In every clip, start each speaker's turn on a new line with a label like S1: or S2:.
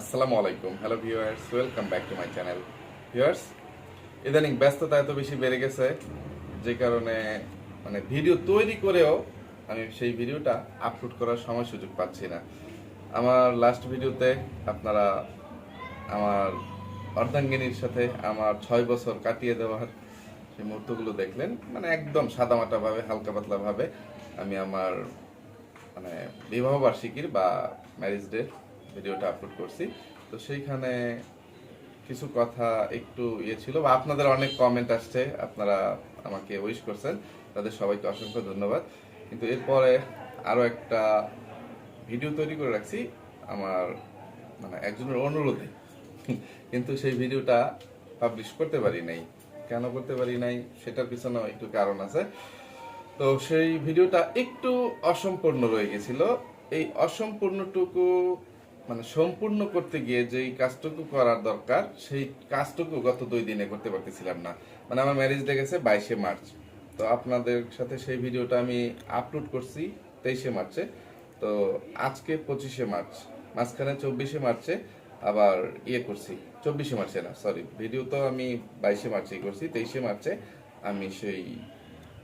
S1: আসসালামু আলাইকুম। Hello viewers welcome back to my channel viewers ইদানিং ব্যস্ততা এত বেশি বেড়ে গেছে, যে কারণে মানে ভিডিও তৈরি করেও আমি সেই ভিডিওটা আপলোড করার সময় সুযোগ পাচ্ছি না। আমার লাস্ট ভিডিওতে আপনারা আমার অর্ধাঙ্গিনীর সাথে আমার ছয় বছর কাটিয়ে দেওয়ার সেই মুহূর্তগুলো দেখলেন। মানে একদম সাদামাটাভাবে হালকা পাতলাভাবে আমি আমার মানে বিবাহবার্ষিকীর বা ম্যারেজ ডে ভিডিওটা আপলোড করছি। তো সেইখানে কিছু কথা একটু ইয়ে ছিল বা আপনাদের অনেক কমেন্ট আসছে, আপনারা আমাকে উইশ করছেন। তাদের সবাইকে অসংখ্য ধন্যবাদ। কিন্তু এরপরে আরও একটা ভিডিও তৈরি করে রাখছি আমার মানে একজনের অনুরোধে। কিন্তু সেই ভিডিওটা পাবলিশ করতে পারি নাই। কেন করতে পারি নাই সেটার পিছনেও একটু কারণ আছে। তো সেই ভিডিওটা একটু অসম্পূর্ণ রয়ে গেছিল। এই অসম্পূর্ণটুকু মানে সম্পূর্ণ করতে গিয়ে যেই কাজটুকু করার দরকার, সেই কাজটুকু গত দুই দিনে করতে পারতেছিলাম না। মানে আমার ম্যারেজ ডে গেছে বাইশে মার্চ। তো আপনাদের সাথে সেই ভিডিওটা আমি আপলোড করছি তেইশে মার্চে। তো আজকে পঁচিশে মার্চ, মাঝখানে চব্বিশে মার্চে আবার ইয়ে করছি। চব্বিশে মার্চে না সরি ভিডিও তো আমি বাইশে মার্চেই করছি, তেইশে মার্চে আমি সেই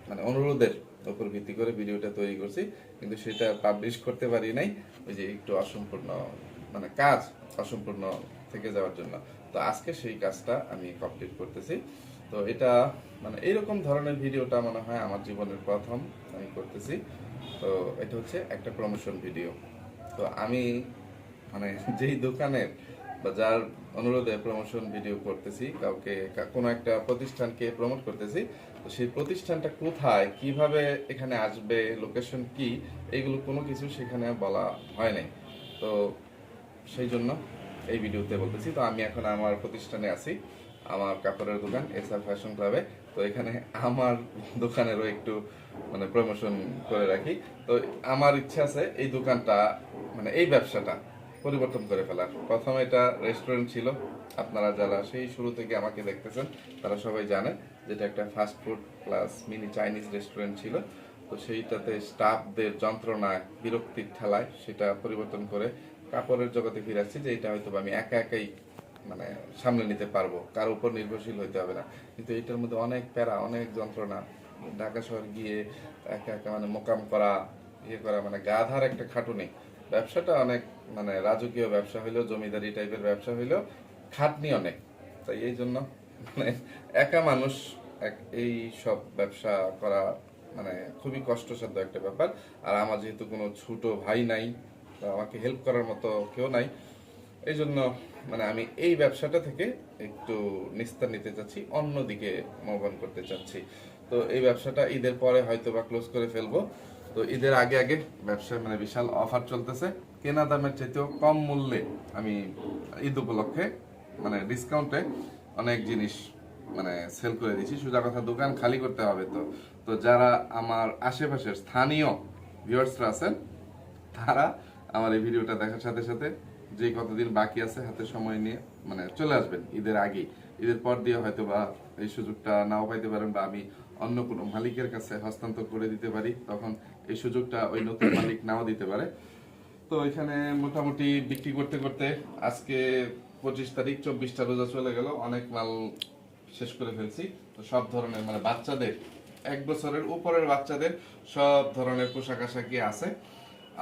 S1: মানে অনুরোধের উপর ভিত্তি করে ভিডিওটা তৈরি করছি। কিন্তু সেটা পাবলিশ করতে পারি নাই, ওই যে একটু অসম্পূর্ণ মানে কাজ অসম্পূর্ণ থেকে যাওয়ার জন্য। তো আজকে সেই কাজটা আমি কমপ্লিট করতেছি। তো এটা মানে এইরকম ধরনের ভিডিওটা মনে হয় আমার জীবনের প্রথম আমি করতেছি। তো এটা হচ্ছে একটা প্রমোশন ভিডিও তো আমি মানে যেই দোকানের বা যার অনুরোধে প্রমোশন ভিডিও করতেছি, কাউকে কোনো একটা প্রতিষ্ঠানকে প্রমোট করতেছি, তো সেই প্রতিষ্ঠানটা কোথায়, কীভাবে এখানে আসবে লোকেশন কি, এগুলো কোনো কিছু সেখানে বলা হয় নাই। তো সেই জন্য এই ভিডিওতে বলতেছি। তো আমি এখন আমার প্রতিষ্ঠানে আছি, আমার কাপড়ের দোকান এস আর ফ্যাশন ক্লাবে তো এখানে আমার দোকানেরও একটু মানে প্রমোশন করে রাখি। তো আমার ইচ্ছা আছে এই দোকানটা মানে এই ব্যবসাটা পরিবর্তন করে ফেলার। প্রথমে এটা রেস্টুরেন্ট ছিল। আপনারা যারা সেই শুরু থেকে আমাকে দেখতেছেন, তারা সবাই জানে যেটা একটা fast food plus mini Chinese restaurant ছিল। তো সেইটাতে স্টাফদের যন্ত্রণায় বিরক্তির ঠেলায় সেটা পরিবর্তন করে কাপড়ের জগতে ফিরে আসছি যে এটা হয়তো আমি একা একাই মানে সামলে নিতে পারব। কারও উপর নির্ভরশীল হইতে হবে না। কিন্তু এটার মধ্যে অনেক প্যারা, অনেক যন্ত্রণা। ঢাকা শহর গিয়ে একা একা মানে মোকাম করা ইয়ে করা মানে গাধার একটা খাটুনি। ব্যবসাটা অনেক মানে রাজকীয় ব্যবসা হইলেও, জমিদারি টাইপের ব্যবসা হইলেও খাটনি অনেক। তাই এই জন্য মানে একা মানুষ এক- এই সব ব্যবসা করা মানে খুবই কষ্টসাধ্য একটা ব্যাপার। আর আমার যেহেতু কোনো ছোট ভাই নাই আমাকে হেল্প করার মতো কেউ নাই। এই জন্য মানে আমি এই ব্যবসাটা থেকে একটু নিস্তার নিতে চাচ্ছি, অন্যদিকে মুভ অন করতে চাচ্ছি। তো এই ব্যবসাটা ঈদের পরে হয়তো বা ক্লোজ করে ফেলব। তো ঈদের আগে আগে ব্যবসায় মানে বিশাল অফার চলতেছে। কেনা দামের চাইতেও কম মূল্যে আমি ঈদ উপলক্ষে মানে ডিসকাউন্টে অনেক জিনিস মানে সেল করে দিচ্ছি সোজা কথা, দোকান খালি করতে হবে তো। তো যারা আমার আশেপাশের স্থানীয় ভিউয়ার্সরা আছেন, তারা আমার এই ভিডিওটা দেখার সাথে সাথে যে কতদিন বাকি আছে হাতে সময় নিয়ে মানে চলে আসবেন ঈদের আগেই ঈদের পর দিয়ে হয়তো বা এই সুযোগটা নাও পাইতে পারেন বা আমি অন্য কোনো মালিকের কাছে হস্তান্তর করে দিতে পারি, তখন এই সুযোগটা ওই নতুন মালিক নাও দিতে পারে। তো এখানে মোটামুটি বিক্রি করতে করতে আজকে পঁচিশ তারিখ, চব্বিশটা রোজা চলে গেল, অনেক মাল শেষ করে ফেলছি। তো সব ধরনের মানে বাচ্চাদের, এক বছরের উপরের বাচ্চাদের সব ধরনের পোশাক আশাকি আছে।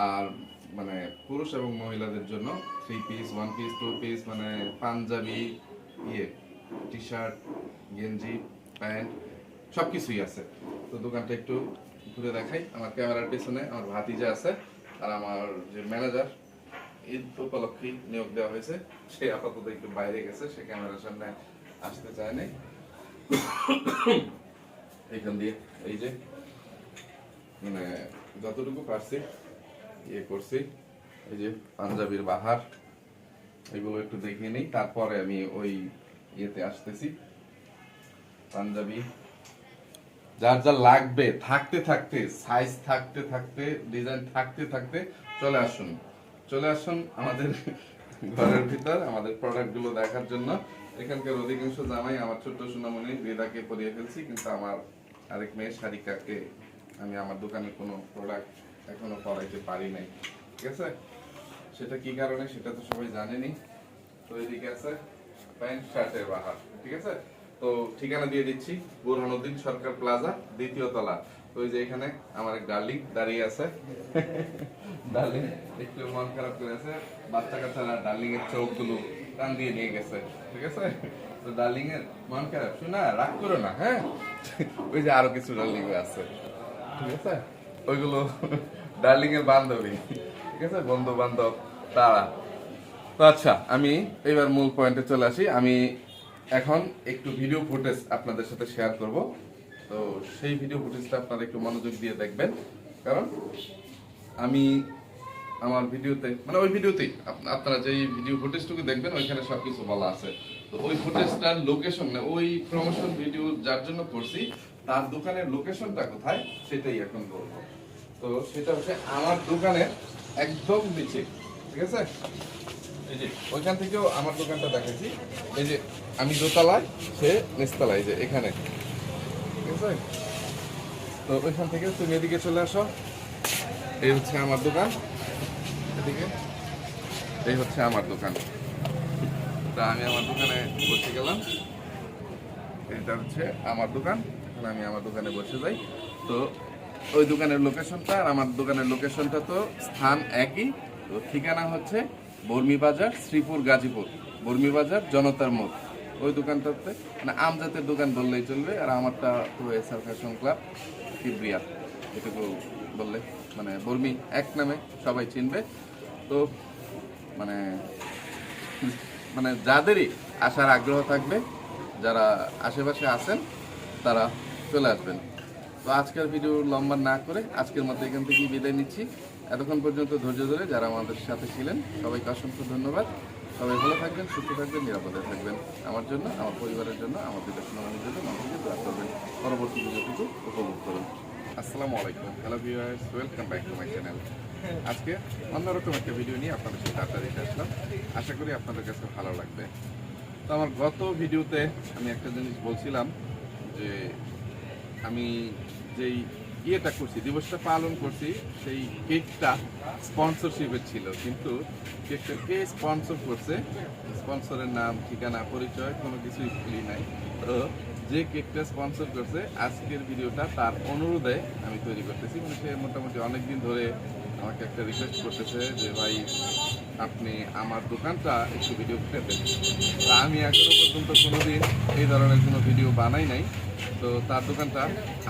S1: আর মানে পুরুষ এবং মহিলাদের জন্য three piece one piece two piece মানে পাঞ্জাবি ইয়ে টি শার্ট গেঞ্জি, প্যান্ট সব কিছুই আছে। তো দোকানটা একটু ঘুরে দেখাই। আমার ক্যামেরার পেছনে আমার ভাতিজা আছে আর আমার যে ম্যানেজার ঈদ উপলক্ষে নিয়োগ দেওয়া হয়েছে। সে আপাতত একটু বাইরে গেছে, সে ক্যামেরার সামনে আসতে চায় নাই। এখান দিয়ে, এই যে মানে যতটুকু পারছি। ইয়ে করছি। এই যে পাঞ্জাবির বাহার, এগুলো একটু দেখে নিই। তারপরে আমি ওই ইয়েতে আসতেছি। পাঞ্জাবি। যার যা লাগবে, থাকতে থাকতে সাইজ থাকতে থাকতে ডিজাইন থাকতে থাকতে চলে আসুন। চলে আসুন আমাদের ঘরের ভিতর, আমাদের প্রোডাক্টগুলো দেখার জন্য। এখানকার অধিকাংশ জামাই আমার ছোট্ট সোনামণি রেদাকে পরিয়ে ফেলছি, কিন্তু আমার আরেক মেয়ে সারিকাকে, আমি আমার দোকানে কোনো প্রোডাক্ট এখনও পরাইতে পারি নাই, ঠিক আছে? সেটা কি কারণে সেটা তো সবাই জানেনি। তো এদিকে আছে প্যান্ট, শার্টের বাহার, ঠিক আছে? তো ঠিকানা দিয়ে দিচ্ছি, বুরহানুদ্দিন সরকার প্লাজা, দ্বিতীয় তলা। তো ওই যে এখানে আমার এক ডার্লিং দাঁড়িয়ে আছে। ডার্লিং একটু মন খারাপ করে আছে, বাচ্চা কাচ্চারা ডার্লিং এর চোখগুলো টান দিয়ে নিয়ে গেছে, ঠিক আছে? তো ডার্লিং এর মন খারাপ। শোনা, রাগ করো না হ্যাঁ? ওই যে আরও কিছু ডার্লিং আছে, ঠিক আছে? ওইগুলো ডার্লিং এর বান্ধবী। ঠিক আছে? বন্ধু বান্ধব তারা। তো আচ্ছা আমি এবার মূল পয়েন্টে চলে আসি। আমি এখন একটু ভিডিও ফুটেজ আপনাদের সাথে শেয়ার করব। তো সেই ভিডিও ফুটেজটা আপনারা একটু মনোযোগ দিয়ে দেখবেন। কারণ আমি আমার ভিডিওতে মানে ওই ভিডিওতেই আপনারা যে ভিডিও ফুটেজটুকু দেখবেন, ওইখানে সবকিছু বলা আছে। তো ওই ফুটেজটার লোকেশন না ওই প্রমোশন ভিডিও যার জন্য করছি, তার দোকানের লোকেশনটা কোথায়, সেটাই এখন বলব। তো সেটা হচ্ছে আমার দোকানের একদম নিচে, ঠিক আছে? এই যে, ওইখান থেকেও আমার দোকানটা দেখেছি এই যে, আমি দোতলায়, সে নিচতলায় যে, এখানে। ঠিক আছে? তো ওইখান থেকে তুমি এদিকে চলে আসো। এই হচ্ছে আমার দোকান। এদিকে। এই হচ্ছে আমার দোকান। তা আমি আমার দোকানে বসে গেলাম। এটা হচ্ছে আমার দোকান। এখন আমি আমার দোকানে বসে যাই। তো ওই দোকানের লোকেশনটা আর আমার দোকানের লোকেশনটা তো স্থান একই। তো ঠিকানা হচ্ছে বর্মি বাজার, শ্রীপুর, গাজীপুর। বর্মি বাজার, জনতার মোড়। ওই দোকানটাতে মানে আমজাতের দোকান বললেই চলবে আর আমারটা তো এসআর ফ্যাশন ক্লাব, কিবরিয়া, এটুকু বললে। মানে বর্মি এক নামে সবাই চিনবে। তো মানে মানে যাদেরই আসার আগ্রহ থাকবে, যারা আশেপাশে আছেন, তারা চলে আসবেন। তো আজকের ভিডিও লম্বা না করে আজকের মধ্যে এখান থেকেই বিদায় নিচ্ছি। এতক্ষণ পর্যন্ত ধৈর্য ধরে যারা আমাদের সাথে ছিলেন, সবাইকে অসংখ্য ধন্যবাদ। সবাই ভালো থাকবেন, সুস্থ থাকবেন, নিরাপদে থাকবেন। আমার জন্য, আমার পরিবারের জন্য, আমার বিদেশনামের জন্য মানুষকে দোয়া করবেন পরবর্তী ভিডিওটুকু উপভোগ করুন। আসসালামু আলাইকুম। Hello viewers welcome back to my channel আজকে অন্যরকম একটা ভিডিও নিয়ে আপনাদের সাথে আড্ডা দিতে আসলাম। আশা করি আপনাদের কাছে ভালো লাগবে। তো আমার গত ভিডিওতে আমি একটা জিনিস বলছিলাম যে আমি যেই ইয়েটা করছি, দিবসটা পালন করছি, সেই কেকটা স্পন্সরশিপের ছিল। কিন্তু কেকটা কে স্পন্সর করছে স্পন্সরের নাম, ঠিকানা, পরিচয় কোনো কিছুই খুলি নাই। তো যে কেকটা স্পন্সর করছে, আজকের ভিডিওটা তার অনুরোধে আমি তৈরি করতেছি। মানে সে মোটামুটি অনেকদিন ধরে আমাকে একটা রিকোয়েস্ট করতেছে যে, ভাই, আপনি আমার দোকানটা একটু ভিডিও করে দেন আমি এখনও পর্যন্ত কোনোদিন এই ধরনের কোনো ভিডিও বানাই নাই। তো তার দোকানটা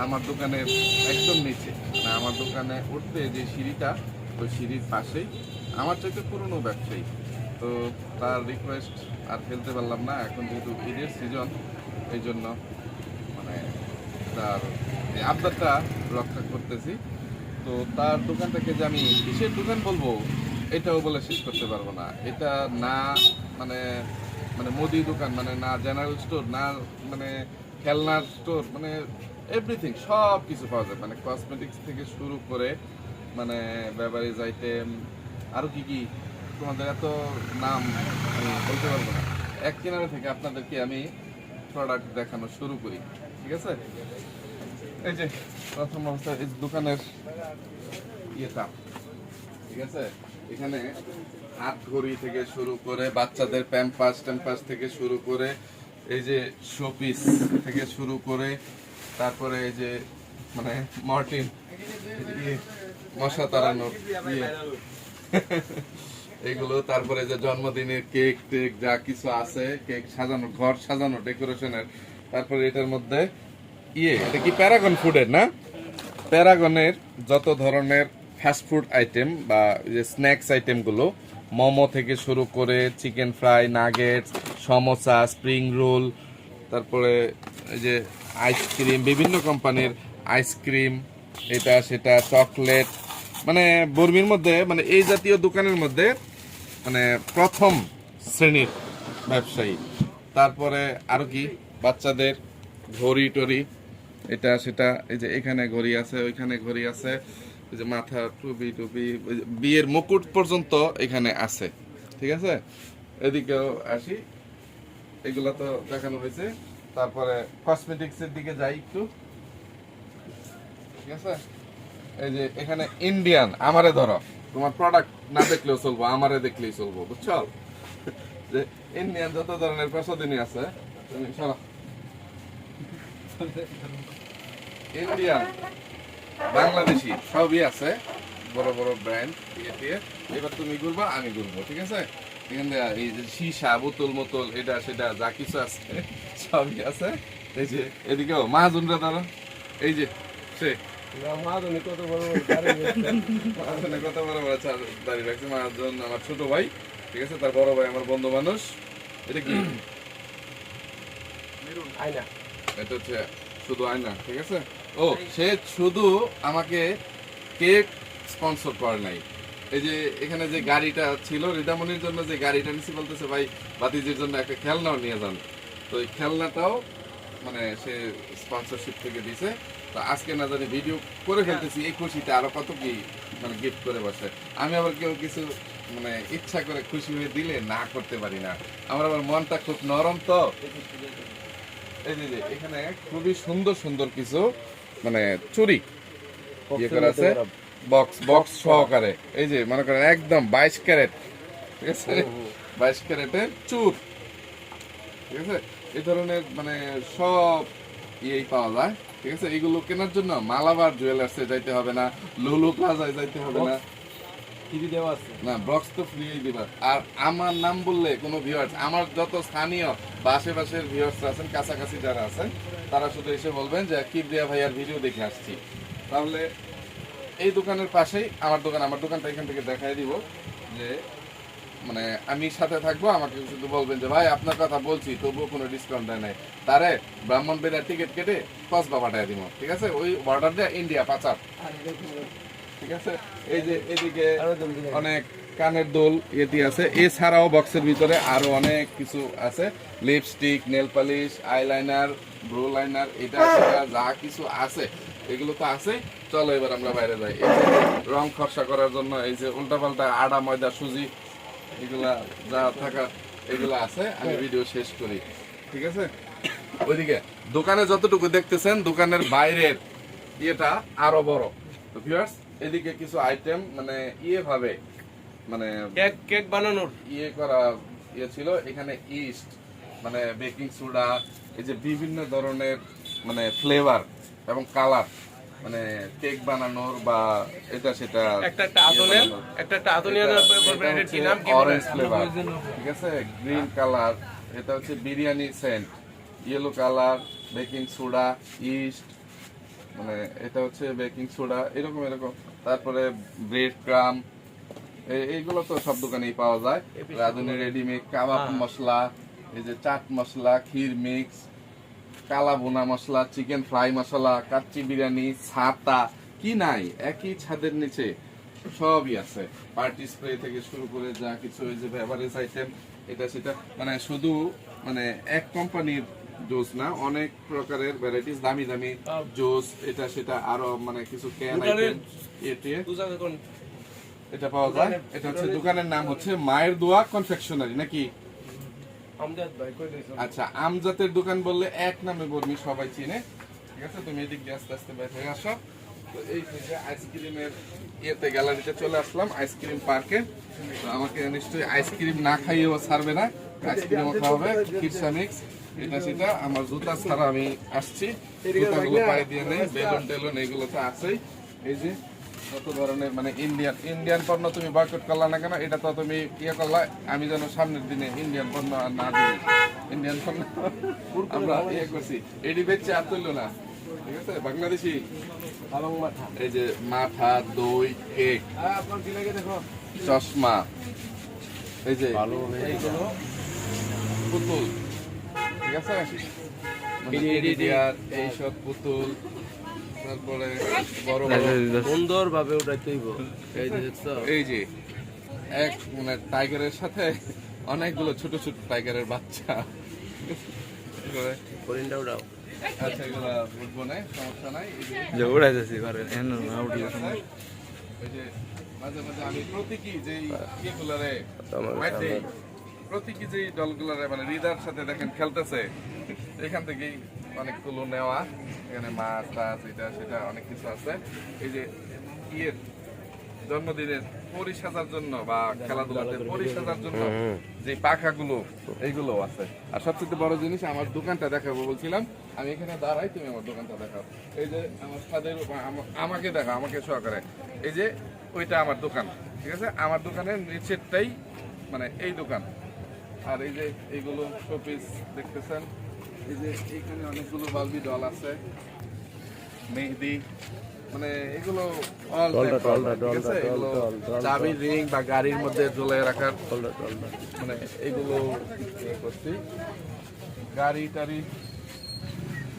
S1: আমার দোকানের একদম নিচে। মানে আমার দোকানে উঠতে যে সিঁড়িটা, ওই সিঁড়ির পাশেই। আমার চাইতে পুরনো ব্যবসায়ী। তো তার রিকোয়েস্ট আর ফেলতে পারলাম না। এখন যেহেতু ঈদের সিজন এই জন্য মানে তার আবদারটা রক্ষা করতেছি। তো তার দোকানটাকে যে আমি কিসের দোকান বলব, এটাও বলে শেষ করতে পারব না। এটা না মানে মানে মুদি দোকান মানে না জেনারেল স্টোর না মানে খেলনার স্টোর মানে এভরিথিং সব কিছু পাওয়া যায়। মানে কসমেটিক্স থেকে শুরু করে মানে বেভারেজ আইটেম আরও কি কি তোমাদের এত নাম বলতে পারব না। এক কিনারে থেকে আপনাদেরকে আমি প্রোডাক্ট দেখানো শুরু করি, ঠিক আছে? এই যে, প্রথম অবস্থা, এই দোকানের ইয়েটা, ঠিক আছে? এখানে হাত ঘড়ি থেকে শুরু করে, বাচ্চাদের প্যাম্পাস ট্যাম্পাস থেকে শুরু করে এই যে শোপিস থেকে শুরু করে তারপরে এই যে মানে মার্টিন মশা তাড়ানোর ইয়ে। এগুলো, তারপরে যে জন্মদিনের কেক টেক যা কিছু আছে, কেক সাজানো, ঘর সাজানো, ডেকোরেশনের। তারপরে এটার মধ্যে ইয়ে এটা কি প্যারাগন ফুডের না? প্যারাগনের যত ধরনের ফাস্টফুড আইটেম বা যে স্ন্যাক্স আইটেমগুলো মোমো থেকে শুরু করে chicken fry, nuggets, samosa, spring roll, তারপরে এই যে আইসক্রিম, বিভিন্ন কোম্পানির আইসক্রিম, এটা, সেটা, চকলেট মানে বর্মির মধ্যে মানে এই জাতীয় দোকানের মধ্যে মানে প্রথম শ্রেণির ব্যবসায়ী। তারপরে আরও কি? বাচ্চাদের ঘড়ি টড়ি, এটা, সেটা, এই যে এখানে ঘড়ি আছে, ওইখানে ঘড়ি আছে। যে মাথা টুপি টুপি, বিয়ের মুকুট পর্যন্ত এখানে আছে। ঠিক আছে? এদিকেও আসি। এগুলো তো দেখানো হয়েছে। তারপরে কসমেটিক্স এর দিকে যাই একটু। ঠিক আছে? এই যে এখানে ইন্ডিয়ান আমারে ধরো। তোমার প্রোডাক্ট না দেখলেও চলবো, আমারে দেখলেই চলবো, বুঝছ? যে ইন্ডিয়ান যত ধরনের প্রসাদিনী আছে, তুমি সরো। ইন্ডিয়ান বাংলাদেশি সবই আছে। বড় বড় ব্র্যান্ড এবার তুমি ঘুরবা আমি ঘুরবো ঠিক আছে? এখানে এই যে সীসা বোতল মোতল এটা সেটা যা কিছু আছে সবই আছে। এই যে এদিকেও মাহাজনরা ধরো এই যে সে।
S2: মাদনে কত বড় বড় গাড়ি রয়েছে।
S1: মাহাজনে কত বড় বড় দাঁড়িয়ে রাখছে। মাহাজন আমার ছোট ভাই ঠিক আছে? তার বড় ভাই আমার বন্ধু মানুষ এটা কি? এটা হচ্ছে শুধু আয়না ঠিক আছে? ও, সে শুধু আমাকে কেক স্পন্সর করে নাই। এই যে এখানে যে গাড়িটা ছিল রিদামনির জন্য যে গাড়িটা নিছি বলতেছে, ভাই, বাতিজির জন্য একটা খেলনাও নিয়ে যান। তো এই খেলনাটাও মানে সে স্পন্সরশিপ থেকে দিছে। তো আজকে না জানি ভিডিও করে ফেলতেছি, এই খুশিতে আরও কত কি মানে গিফট করে বসে। আমি আবার কেউ কিছু মানে ইচ্ছা করে খুশি হয়ে দিলে না করতে পারি না। আমার আবার মনটা খুব নরম তো। এই যে, এখানে খুবই সুন্দর সুন্দর কিছু মানে চুরি। ইয়ে করা আছে। বক্স বক্স সহকারে। এই যে মনে করেন একদম বাইশ ক্যারেট। ঠিক আছে? বাইশ ক্যারেটের চুর। ঠিক আছে? এই ধরনের মানে সব ইয়েই পাওয়া যায়। ঠিক আছে? এগুলো কেনার জন্য মালাবার জুয়েলার্সে যাইতে হবে না লুলু প্লাজায় যাইতে হবে না।
S2: টিভি দেওয়া আছে?
S1: না বক্স তো ফ্রি দিবা আর আমার নাম বললে কোনো ভিউয়ার্স আমার যত স্থানীয় বা আশেপাশের ভিউয়ার্স আছেন কাছাকাছি যারা আছেন তারা শুধু এসে বলবেন যে কিবরিয়া ভাইয়ার ভিডিও দেখে আসছি। তাহলে এই দোকানের পাশেই আমার দোকান আমার দোকানটা এখান থেকে দেখাই দিব যে মানে আমি সাথে থাকব আমাকে শুধু বলবেন যে ভাই আপনার কথা বলছি তবুও কোনো ডিসকাউন্ট দেয় নাই। তারে ব্রাহ্মণ বেড়ার টিকিট কেটে কসবা পাঠায় দিব ঠিক আছে? ওই অর্ডার দিয়ে ইন্ডিয়া পাচার। ঠিক আছে? এই যে এদিকে অনেক কানের দোল ইয়েটি আছে। এছাড়াও বক্সের ভিতরে আরও অনেক কিছু আছে। Lipstick nail polish eyeliner brow liner এটা যা কিছু আছে এগুলো তো আছে। চলো এবার আমরা বাইরে যাই। এই যে রং খরসা করার জন্য এই যে উল্টাপাল্টা আড়া ময়দা সুজি এগুলা যা থাকা এগুলা আছে। আমি ভিডিও শেষ করি। ঠিক আছে? ওইদিকে দোকানে যতটুকু দেখতেছেন দোকানের বাইরের ইয়েটা আরও বড়। তো ভিউয়ার্স এদিকে কিছু আইটেম মানে ইয়ে ভাবে মানে
S2: কেক কেক বানানোর।
S1: ইয়ে করা ইয়ে ছিল এখানে ইস্ট মানে বেকিং সোডা এই যে বিভিন্ন ধরনের মানে ফ্লেভার এবং কালার মানে কেক বানানোর বা এটা সেটা
S2: একটা একটা আতনের একটা একটা বলবেন কি নাম কি
S1: অরেঞ্জ ফ্লেভার ঠিক আছে? গ্রিন কালার এটা হচ্ছে biryani scent yellow colour baking soda yeast মানে এটা হচ্ছে বেকিং সোডা এরকম এরকম। তারপরে ব্রেড ক্রাম এইগুলো তো সব দোকানেই পাওয়া যায়। রাঁধুনি রেডিমেড কাবাব মশলা এই যে chaat masala kheer mix kala bhuna masala chicken fry masala kacchi biryani ছাতা কি নাই একই ছাদের নিচে সবই আছে। পার্টি স্প্রে থেকে শুরু করে যা কিছু ওই যে বেভারেজ আইটেম এটা সেটা মানে শুধু মানে এক কোম্পানির জুস না অনেক প্রকারের ভ্যারাইটিস দামি দামি জুস এটা সেটা আরও মানে কিছু ক্যান আইটেম এটি পাওয়া যায়। এটা হচ্ছে দোকানের নাম হচ্ছে মায়ের দোয়া কনফেকশনারি নাকি? আচ্ছা আমজাতের দোকান বললে এক নামে বর্মি সবাই চিনে। ঠিক আছে তুমি এদিক দিয়ে আস্তে আস্তে বের হয়ে আসো। তো এই থেকে আইসক্রিমের ইয়েতে গ্যালারিতে চলে আসলাম আইসক্রিম পার্কে। তো আমাকে নিশ্চয়ই আইসক্রিম না খাইয়েও ছাড়বে না। মিক্স এটা সেটা আমার জুতা ছাড়া আমি আসছি। জুতাগুলো পায়ে দিয়ে নেই বেলুন টেলুন এগুলো তো আছেই। এই যে ধরনের মানে ইন্ডিয়ান ইন্ডিয়ান পণ্য তুমি বয়কট করলা না কেন এটা তো তুমি ইয়ে করলা আমি যেন সামনের দিনে ইন্ডিয়ান পণ্য না দিই। ইন্ডিয়ান পণ্য আমরা ইয়ে করছি। এডি বেচছে আর তুললো না। ঠিক আছে বাংলাদেশি। এই যে মাথা দই কেক
S2: দেখো।
S1: চশমা। এই যে
S2: এইগুলো
S1: পুতুল। ঠিক আছে? মানে এইসব পুতুল তারপরে বড় বড়
S2: সুন্দর উঠাইতে হইব। এই যে
S1: এই যে এক মানে টাইগারের সাথে অনেকগুলো ছোট ছোট টাইগারের বাচ্চা। এবারে,
S2: হরিণটা উঠাও।
S1: আচ্ছা এগুলা উঠবো না সমস্যা নাই। যে
S3: যে না উঠলে
S1: ওই যে মাঝে মাঝে আমি প্রতীকী ইয়েগুলারে day, প্রতীকী যেই দলগুলারে মানে হৃদার সাথে দেখেন খেলতেছে এখান থেকেই অনেকগুলো নেওয়া। এখানে মাছ টাছ এটা সেটা অনেক কিছু আছে। এই যে ইয়ের জন্মদিনের পরিসাজার জন্য বা খেলাধুলাতে পরিসাজার জন্য যে পাখাগুলো এইগুলো আছে। আর সবচেয়ে বড় জিনিস আমার দোকানটা দেখাবো বলছিলাম আমি এখানে দাঁড়াই তুমি আমার দোকানটা দেখাও। এই যে আমার সাদের আমাকে দেখো আমাকে সহকারে। এই যে ওইটা আমার দোকান ঠিক আছে? আমার দোকানের নিচেরটাই মানে এই দোকান। আর এই যে এইগুলো শোপিস দেখতেছেন এই যে এইখানে অনেকগুলো বালবি ডল আছে মেহেদি মানে এগুলো all ঠিক আছে? এগুলো চাবি রিং বা গাড়ির মধ্যে ঝুলে রাখার। মানে এগুলো করছি। গাড়ি টাড়ি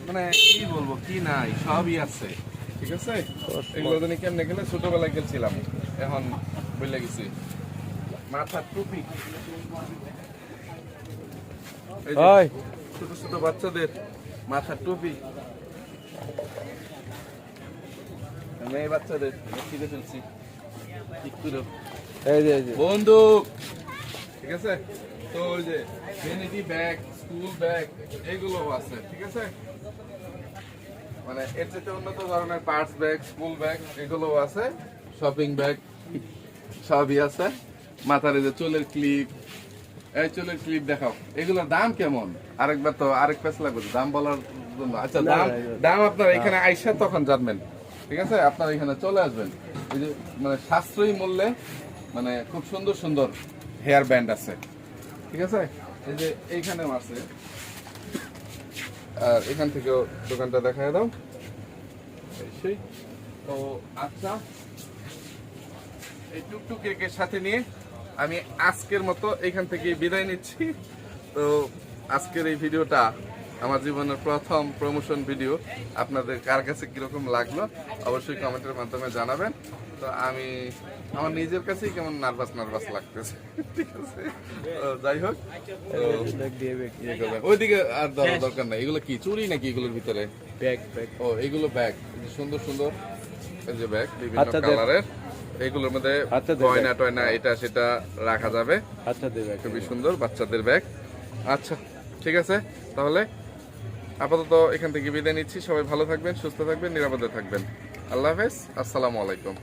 S1: মানে কি বলব কি নাই সবই আছে ঠিক আছে? এগুলো জানি কেমনে গেলে ছোটবেলায় গেছিলাম এখন বুঝলে গেছি। মাথার টুপি। ছোট ছোট বাচ্চাদের মাথার টুপি। মেয়ে বাচ্চাদের শিখে ফেলছি। বন্দুক ঠিক আছে? তো ওই যে ভ্যানিটি ব্যাগ স্কুল ব্যাগ এগুলো আছে ঠিক আছে? মানে এর চেয়ে উন্নত ধরনের পার্টস ব্যাগ স্কুল ব্যাগ এগুলো আছে শপিং ব্যাগ সবই আছে। মাথার যে চুলের ক্লিপ এই চুলের ক্লিপ দেখাও। এগুলোর দাম কেমন? আরেকবার তো আরেক পেস লাগবে দাম বলার জন্য। আচ্ছা দাম দাম আপনার এখানে আইসা তখন জানবেন। ঠিক আছে? আপনার এখানে চলে আসবেন। এই যে মানে সাশ্রয়ী মূল্যে মানে খুব সুন্দর সুন্দর হেয়ার ব্যান্ড আছে। ঠিক আছে? এই যে এইখানেও আছে আর এখান থেকেও দোকানটা দেখায় দাও। সেই। তো আচ্ছা এই টুকটুক কেকের সাথে নিয়ে আমি আজকের মতো এখান থেকে বিদায় নিচ্ছি। তো আজকের এই ভিডিওটা আমার জীবনের প্রথম প্রমোশন ভিডিও আপনাদের কার কাছে কীরকম লাগল অবশ্যই কমেন্টের মাধ্যমে জানাবেন। তো আমি আমার নিজের কাছেই কেমন নার্ভাস নার্ভাস লাগতেছে। ঠিক আছে? যাই হোক। ওইদিকে আর দেওয়ার দরকার নাই। এগুলো কি চুরি নাকি এগুলোর ভিতরে?
S3: ব্যাগ ব্যাগ
S1: ও এগুলো ব্যাগ সুন্দর সুন্দর। এই যে ব্যাগ বিভিন্ন কালারের এগুলোর মধ্যে
S3: বাচ্চাদের
S1: গয়না টয়না এটা সেটা রাখা যাবে।
S3: আচ্ছা ব্যাগ
S1: খুবই সুন্দর বাচ্চাদের ব্যাগ। আচ্ছা ঠিক আছে। তাহলে আপাতত এখান থেকে বিদায় নিচ্ছি। সবাই ভালো থাকবেন সুস্থ থাকবেন নিরাপদে থাকবেন। আল্লাহ হাফেজ। আসসালামু আলাইকুম।